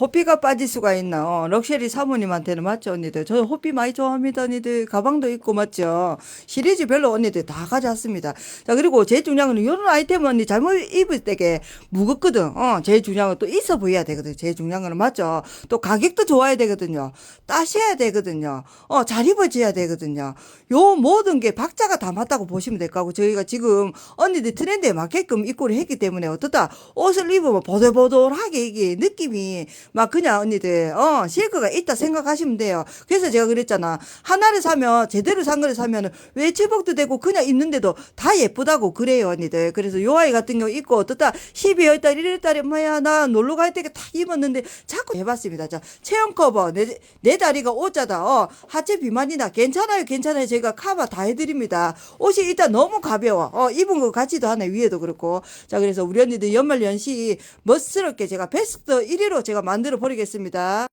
호피가 빠질 수가 있나? 어, 럭셔리 사모님한테는 맞죠, 언니들? 저는 호피 많이 좋아합니다, 언니들. 가방도 있고, 맞죠? 시리즈 별로 언니들 다 가져왔습니다. 자, 그리고 제일 중요한 건 이런 아이템 언니 잘못 입을 때게 무겁거든. 어, 제일 중요한 건 또 있어 보여야 되거든. 제일 중요한 거는 맞죠? 또 가격도 좋아야 되거든요. 따셔야 되거든요. 어, 잘 입어줘야 되거든요. 요 모든 게 박자가 다 맞다고 보시면 될 거고, 저희가 지금 언니들 트렌드에 맞게끔 입고를 했기 때문에 어떻다? 옷을 입으면 보들보들하게 이게 느낌이 막 그냥 언니들 어 실크가 있다 생각하시면 돼요. 그래서 제가 그랬잖아. 하나를 사면 제대로 산 거를 사면은 외체복도 되고 그냥 입는데도 다 예쁘다고 그래요 언니들. 그래서 요 아이 같은 경우 입고 어떻다 12월 달 1일 달에 뭐야 나 놀러 갈때다 입었는데 자꾸 해봤습니다. 자 체형 커버 내, 내 다리가 오자다. 어 하체 비만이나 괜찮아요 괜찮아요. 제가 커버 다 해드립니다. 옷이 일단 너무 가벼워. 어 입은 거 같지도 않아요 위에도 그렇고. 자 그래서 우리 언니들 연말 연시 멋스럽게 제가 베스트 1위로 제가 만들어 버리겠습니다.